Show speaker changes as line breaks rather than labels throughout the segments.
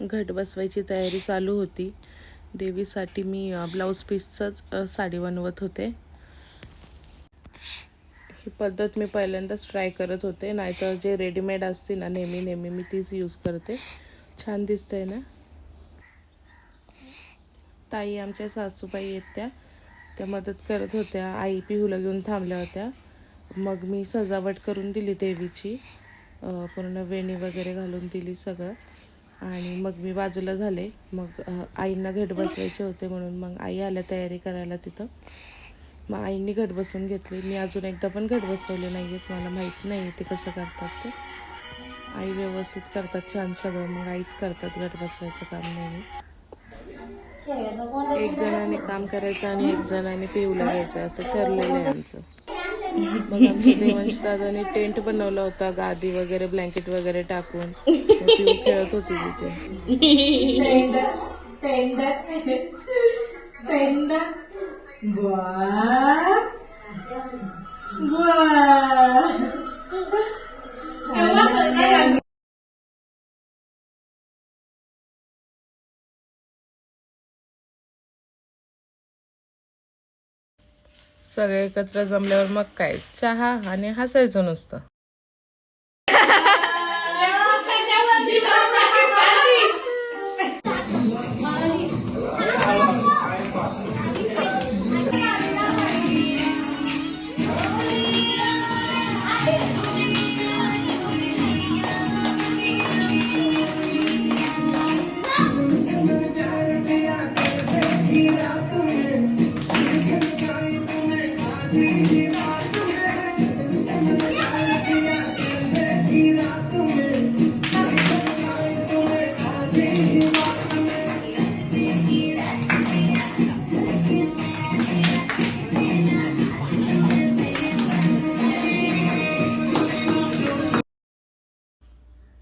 घट बसवायची तयारी चालू होती. देवीसाठी मी ब्लाऊज पीसचंच साडी बनवत होते. ही पद्धत मी पहिल्यांदाच ट्राय करत होते. नाहीतर जे रेडीमेड असते ना नेहमी नेहमी मी तीच यूज करते. छान दिसतंय ना? ताई आमच्या सासूबाई आहेत त्या त्या मदत करत होत्या. आई पिहूला घेऊन थांबल्या होत्या. मग मी सजावट करून दिली देवीची. पूर्ण वेणी वगैरे घालून दिली सगळं. आणि मग मी बाजूला झाले. मग आईंना घट बसवायचे होते म्हणून मग आई आल्या तयारी करायला तिथं. मग आईंनी घट बसवून घेतली. मी अजून एकदा पण घट बसवले नाही आहेत मला माहीत नाही ते कसं करतात ते. आई व्यवस्थित करतात छान सगळं. मग आईच करतात घट बसवायचं काम नेहमी. एक जणाने काम करायचं आणि एक जणाने पिऊ घ्यायचं असं ठरलेलं आहे आमचं. मग आमच्या देवांश दादाने टेंट बनवला होता गादी वगैरे ब्लँकेट वगैरे टाकून. खेळत होती तिथे. सगळे एकत्र जमल्यावर मग काय? चहा आणि हसायचं नुसतं.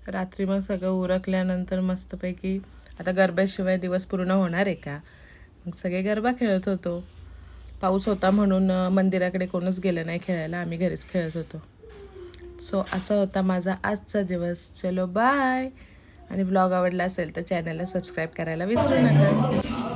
रात्री मग सगळं उरकल्यानंतर मस्तपैकी आता गरब्याशिवाय दिवस पूर्ण होणार आहे का? मग सगळे गरबा खेळत होतो. पाऊस होता म्हणून मंदिराकडे कोणच गेलं नाही खेळायला. आम्ही घरीच खेळत होतो. सो असा होता माझा आजचा दिवस. चलो बाय आणि ब्लॉग आवडला असेल तर चॅनलला सबस्क्राईब करायला विसरू नका.